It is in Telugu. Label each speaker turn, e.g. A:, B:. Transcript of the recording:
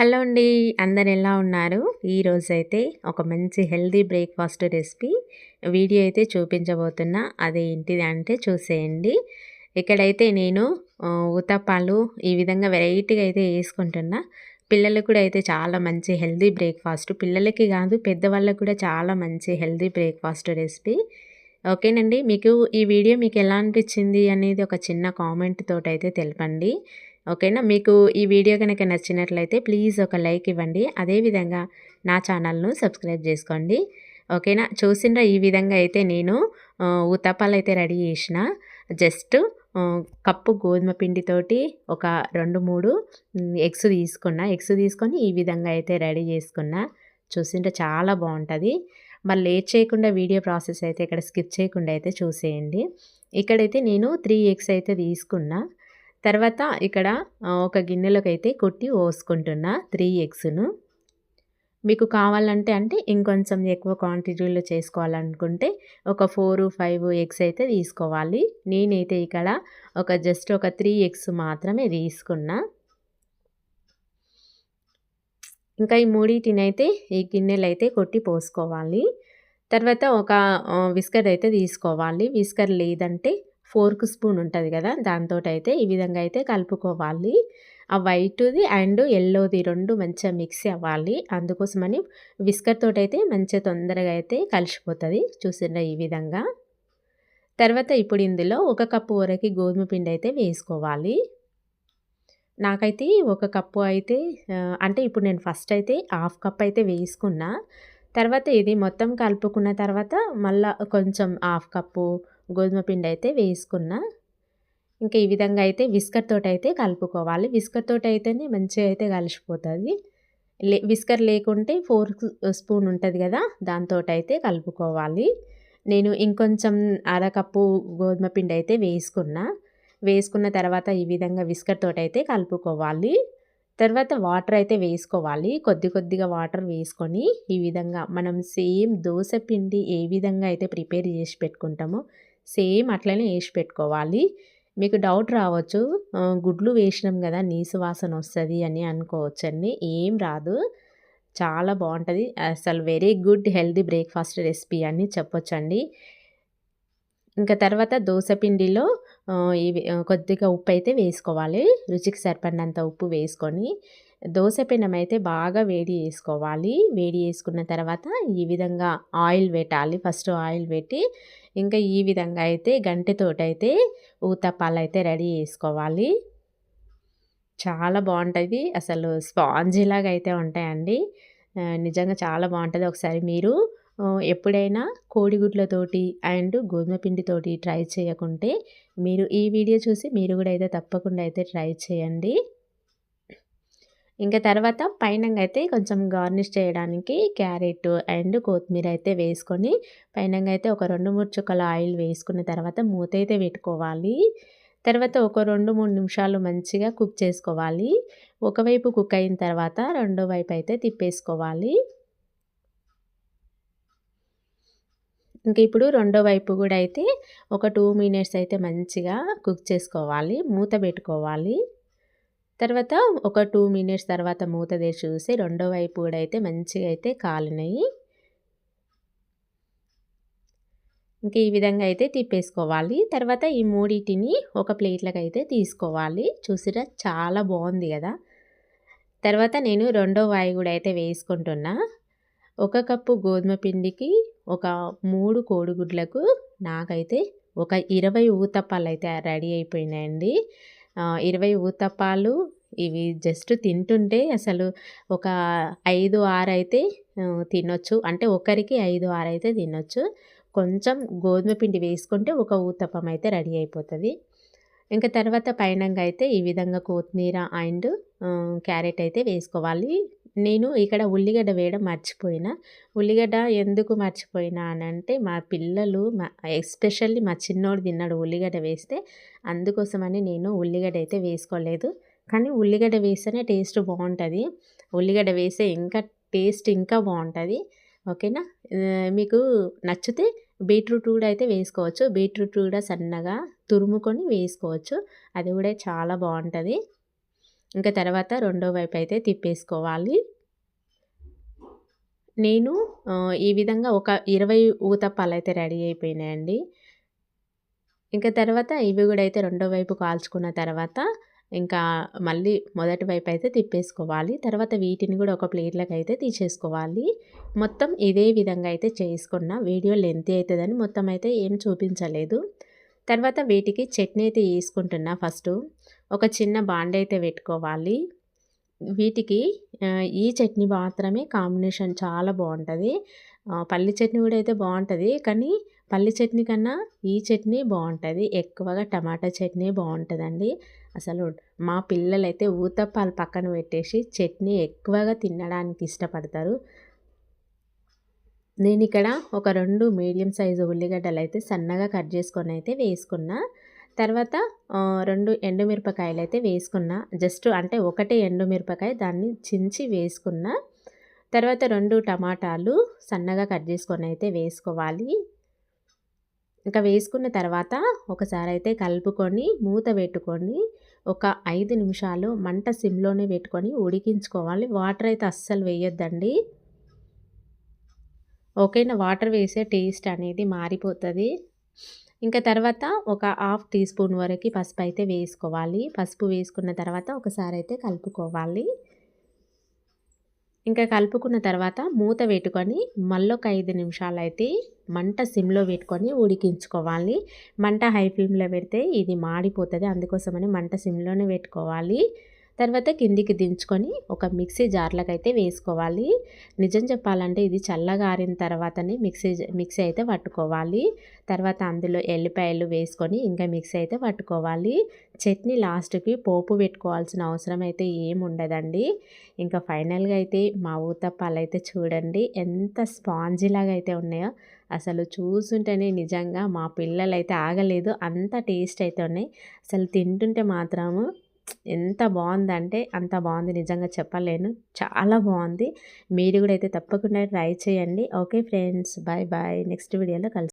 A: హలో అండి అందరు ఎలా ఉన్నారు? ఈరోజైతే ఒక మంచి హెల్దీ బ్రేక్ఫాస్ట్ రెసిపీ వీడియో అయితే చూపించబోతున్నా. ఏంటిది అంటే చూసేయండి. ఇక్కడైతే నేను ఊతప్పాలు ఈ విధంగా వెరైటీగా అయితే వేసుకుంటున్నా. పిల్లలకు కూడా అయితే చాలా మంచి హెల్దీ బ్రేక్ఫాస్ట్. పిల్లలకి కాదు పెద్దవాళ్ళకి కూడా చాలా మంచి హెల్దీ బ్రేక్ఫాస్ట్ రెసిపీ. ఓకేనండి మీకు ఈ వీడియో మీకు ఎలా అనిపించింది అనేది ఒక చిన్న కామెంట్ తోటైతే అయితే తెలపండి. ఓకేనా? మీకు ఈ వీడియో కనుక నచ్చినట్లయితే ప్లీజ్ ఒక లైక్ ఇవ్వండి. అదేవిధంగా నా ఛానల్ను సబ్స్క్రైబ్ చేసుకోండి. ఓకేనా? చూసిన ఈ విధంగా అయితే నేను ఉత్తపాలు అయితే రెడీ చేసిన. జస్ట్ కప్పు గోధుమ పిండితోటి ఒక రెండు మూడు ఎగ్స్ తీసుకున్నా. ఎగ్స్ తీసుకొని ఈ విధంగా అయితే రెడీ చేసుకున్నా. చూసింటే చాలా బాగుంటుంది. మళ్ళీ లేట్ చేయకుండా వీడియో ప్రాసెస్ అయితే ఇక్కడ స్కిప్ చేయకుండా అయితే చూసేయండి. ఇక్కడైతే నేను త్రీ ఎగ్స్ అయితే తీసుకున్నా. తర్వాత ఇక్కడ ఒక గిన్నెలోకి అయితే కొట్టి పోసుకుంటున్నా త్రీ ఎగ్స్ను. మీకు కావాలంటే అంటే ఇంకొంచెం ఎక్కువ క్వాంటిటీలో చేసుకోవాలనుకుంటే ఒక ఫోర్ ఫైవ్ ఎగ్స్ అయితే తీసుకోవాలి. నేనైతే ఇక్కడ ఒక జస్ట్ ఒక త్రీ ఎగ్స్ మాత్రమే తీసుకున్నా. ఇంకా ఈ మూడింటినైతే ఈ గిన్నెలు అయితే కొట్టి పోసుకోవాలి. తర్వాత ఒక విస్కర్ అయితే తీసుకోవాలి. విస్కర్ లేదంటే ఫోర్క్ స్పూన్ ఉంటుంది కదా దాంతో అయితే ఈ విధంగా అయితే కలుపుకోవాలి. ఆ వైట్ది అండ్ ఎల్లోది రెండు మంచిగా మిక్స్ అవ్వాలి. అందుకోసమని విస్కర్ అయితే మంచిగా తొందరగా అయితే కలిసిపోతుంది. చూసిండ్రా ఈ విధంగా. తర్వాత ఇప్పుడు ఇందులో ఒక కప్పు వరకు గోధుమ పిండి అయితే వేసుకోవాలి. నాకైతే ఒక కప్పు అయితే అంటే ఇప్పుడు నేను ఫస్ట్ అయితే హాఫ్ కప్ అయితే వేసుకున్నా. తర్వాత ఇది మొత్తం కలుపుకున్న తర్వాత మళ్ళీ కొంచెం హాఫ్ కప్పు గోధుమ పిండి అయితే వేసుకున్న. ఇంకా ఈ విధంగా అయితే విస్కర్ తోటి అయితే కలుపుకోవాలి. విస్కర్ తోటి అయితేనే మంచిగా అయితే కలిసిపోతుంది. లే విస్కర్ లేకుంటే ఫోర్ స్పూన్ ఉంటుంది కదా దాంతో అయితే కలుపుకోవాలి. నేను ఇంకొంచెం అరకప్పు గోధుమ పిండి అయితే వేసుకున్నా. వేసుకున్న తర్వాత ఈ విధంగా విస్కర్ తోటి అయితే కలుపుకోవాలి. తర్వాత వాటర్ అయితే వేసుకోవాలి. కొద్ది కొద్దిగా వాటర్ వేసుకొని ఈ విధంగా మనం సేమ్ దోశ పిండి ఏ విధంగా అయితే ప్రిపేర్ చేసి పెట్టుకుంటామో సేమ్ అట్లనే వేసి పెట్టుకోవాలి. మీకు డౌట్ రావచ్చు గుడ్లు వేసినాం కదా నీసు వాసన వస్తుంది అని అనుకోవచ్చండి. ఏం రాదు. చాలా బాగుంటుంది. అసలు very good healthy breakfast recipe అని చెప్పొచ్చండి. ఇంకా తర్వాత పిండిలో ఇవి కొద్దిగా ఉప్పు అయితే వేసుకోవాలి. రుచికి సరిపడినంత ఉప్పు వేసుకొని దోశ పెనం అయితే బాగా వేడి చేసుకోవాలి. వేడి చేసుకున్న తర్వాత ఈ విధంగా ఆయిల్ పెట్టాలి ఫస్ట్ ఆయిల్ పెట్టి ఇంకా ఈ విధంగా అయితే గంటెతోటైతే ఊతప్పాలు అయితే రెడీ చేసుకోవాలి. చాలా బాగుంటుంది. అసలు స్పాంజీలాగా అయితే ఉంటాయండి. నిజంగా చాలా బాగుంటుంది. ఒకసారి మీరు ఎప్పుడైనా కోడిగుడ్లతోటి అండ్ గోధుమ పిండితోటి ట్రై చేయకుంటే మీరు ఈ వీడియో చూసి మీరు కూడా అయితే తప్పకుండా అయితే ట్రై చేయండి. ఇంకా తర్వాత పైన అయితే కొంచెం గార్నిష్ చేయడానికి క్యారెట్ అండ్ కొత్తిమీర అయితే వేసుకొని పైన అయితే ఒక రెండు మూడు చుక్కల ఆయిల్ వేసుకున్న తర్వాత మూత అయితే పెట్టుకోవాలి. తర్వాత ఒక రెండు మూడు నిమిషాలు మంచిగా కుక్ చేసుకోవాలి. ఒకవైపు కుక్ అయిన తర్వాత రెండో వైపు అయితే తిప్పేసుకోవాలి. ఇంకా ఇప్పుడు రెండో వైపు కూడా అయితే ఒక టూ మినిట్స్ అయితే మంచిగా కుక్ చేసుకోవాలి. మూత పెట్టుకోవాలి. తర్వాత ఒక టూ మినిట్స్ తర్వాత మూత తెరిచి చూసి రెండో వైపు కూడా అయితే మంచిగా అయితే కాలినాయి. ఇంక ఈ విధంగా అయితే తిప్పేసుకోవాలి. తర్వాత ఈ మూడింటిని ఒక ప్లేట్లకు అయితే తీసుకోవాలి. చూసిరా చాలా బాగుంది కదా. తర్వాత నేను రెండో వాయి కూడా అయితే వేసుకుంటున్నా. ఒక కప్పు గోధుమ పిండికి ఒక మూడు కోడిగుడ్లకు నాకైతే ఒక ఇరవై ఊతప్పాలు అయితే రెడీ అయిపోయినాయండి. ఇరవై ఊతప్పాలు ఇవి జస్ట్ తింటుంటే అసలు ఒక ఐదు ఆరు అయితే తినొచ్చు. అంటే ఒకరికి ఐదు ఆరు అయితే తినొచ్చు. కొంచెం గోధుమ పిండి వేసుకుంటే ఒక ఊతప్పం అయితే రెడీ అయిపోతుంది. ఇంకా తర్వాత పైనంగా అయితే ఈ విధంగా కొత్తిమీర అండ్ క్యారెట్ అయితే వేసుకోవాలి. నేను ఇక్కడ ఉల్లిగడ్డ వేయడం మర్చిపోయినా. ఉల్లిగడ్డ ఎందుకు మర్చిపోయినా అని అంటే మా పిల్లలు మా ఎస్పెషల్లీ మా చిన్నోడు తిన్నాడు ఉల్లిగడ్డ వేస్తే అందుకోసమని నేను ఉల్లిగడ్డ అయితే వేసుకోలేదు. కానీ ఉల్లిగడ్డ వేస్తేనే టేస్ట్ బాగుంటుంది. ఉల్లిగడ్డ వేస్తే ఇంకా టేస్ట్ ఇంకా బాగుంటుంది. ఓకేనా? మీకు నచ్చితే బీట్రూట్ కూడా అయితే వేసుకోవచ్చు. బీట్రూట్ కూడా సన్నగా తురుముకొని వేసుకోవచ్చు. అది కూడా చాలా బాగుంటుంది. ఇంకా తర్వాత రెండో వైపు అయితే తిప్పేసుకోవాలి. నేను ఈ విధంగా ఒక ఇరవై ఊతప్పాలు అయితే రెడీ అయిపోయినాయండి. ఇంకా తర్వాత ఇవి కూడా అయితే రెండో వైపు కాల్చుకున్న తర్వాత ఇంకా మళ్ళీ మొదటి వైపు అయితే తిప్పేసుకోవాలి. తర్వాత వీటిని కూడా ఒక ప్లేట్లకు అయితే తీసేసుకోవాలి. మొత్తం ఇదే విధంగా అయితే చేసుకున్న వీడియో లెంత్ అవుతుందని మొత్తం అయితే ఏం చూపించలేదు. తర్వాత వీటికి చట్నీ అయితే వేసుకుంటున్నా ఫస్ట్. ఒక చిన్న బాండ్ అయితే పెట్టుకోవాలి. వీటికి ఈ చట్నీ మాత్రమే కాంబినేషన్ చాలా బాగుంటుంది. పల్లి చట్నీ కూడా అయితే బాగుంటుంది కానీ పల్లి చట్నీ కన్నా ఈ చట్నీ బాగుంటుంది. ఎక్కువగా టమాటా చట్నీ బాగుంటుందండి. అసలు మా పిల్లలైతే ఊతప్పాలు పక్కన పెట్టేసి చట్నీ ఎక్కువగా తినడానికి ఇష్టపడతారు. నేను ఇక్కడ ఒక రెండు మీడియం సైజు ఉల్లిగడ్డలు అయితే సన్నగా కట్ చేసుకొని అయితే వేసుకున్నా. తర్వాత రెండు ఎండుమిరపకాయలు అయితే వేసుకున్న. జస్ట్ అంటే ఒకటే ఎండుమిరపకాయ దాన్ని చించి వేసుకున్న. తర్వాత రెండు టమాటాలు సన్నగా కట్ చేసుకొని అయితే వేసుకోవాలి. ఇంకా వేసుకున్న తర్వాత ఒకసారి అయితే కలుపుకొని మూత పెట్టుకొని ఒక ఐదు నిమిషాలు మంట సిమ్లోనే పెట్టుకొని ఉడికించుకోవాలి. వాటర్ అయితే అస్సలు వేయొద్దండి. ఓకేనా? వాటర్ వేసే టేస్ట్ అనేది మారిపోతుంది. ఇంకా తర్వాత ఒక హాఫ్ టీ స్పూన్ వరకు పసుపు అయితే వేసుకోవాలి. పసుపు వేసుకున్న తర్వాత ఒకసారి అయితే కలుపుకోవాలి. ఇంకా కలుపుకున్న తర్వాత మూత పెట్టుకొని మళ్ళొక ఐదు నిమిషాలు అయితే మంట సిమ్లో పెట్టుకొని ఉడికించుకోవాలి. మంట హై ఫ్లేమ్లో పెడితే ఇది మాడిపోతుంది. అందుకోసమని మంట సిమ్లోనే పెట్టుకోవాలి. తర్వాత కిందికి దించుకొని ఒక మిక్సీ జార్లకు అయితే వేసుకోవాలి. నిజం చెప్పాలంటే ఇది చల్లగా ఆరిన తర్వాతనే మిక్సీ మిక్సీ అయితే పట్టుకోవాలి. తర్వాత అందులో ఎల్లిపాయలు వేసుకొని ఇంకా మిక్సీ అయితే పట్టుకోవాలి. చట్నీ లాస్ట్కి పోపు పెట్టుకోవాల్సిన అవసరం అయితే ఏముండదండి ఇంకా ఫైనల్గా అయితే మా ఊతప్పాలు అయితే చూడండి ఎంత స్పాంజీలాగా అయితే ఉన్నాయో. అసలు చూస్తుంటేనే నిజంగా మా పిల్లలు అయితే ఆగలేదు. అంత టేస్ట్ అయితే ఉన్నాయి. అసలు తింటుంటే మాత్రము ఎంత బాగుందంటే అంత బాగుంది. నిజంగా చెప్పలేను. చాలా బాగుంది. మీరు కూడా అయితే తప్పకుండా ట్రై చేయండి. Okay friends. Bye bye next వీడియోలో కలిసి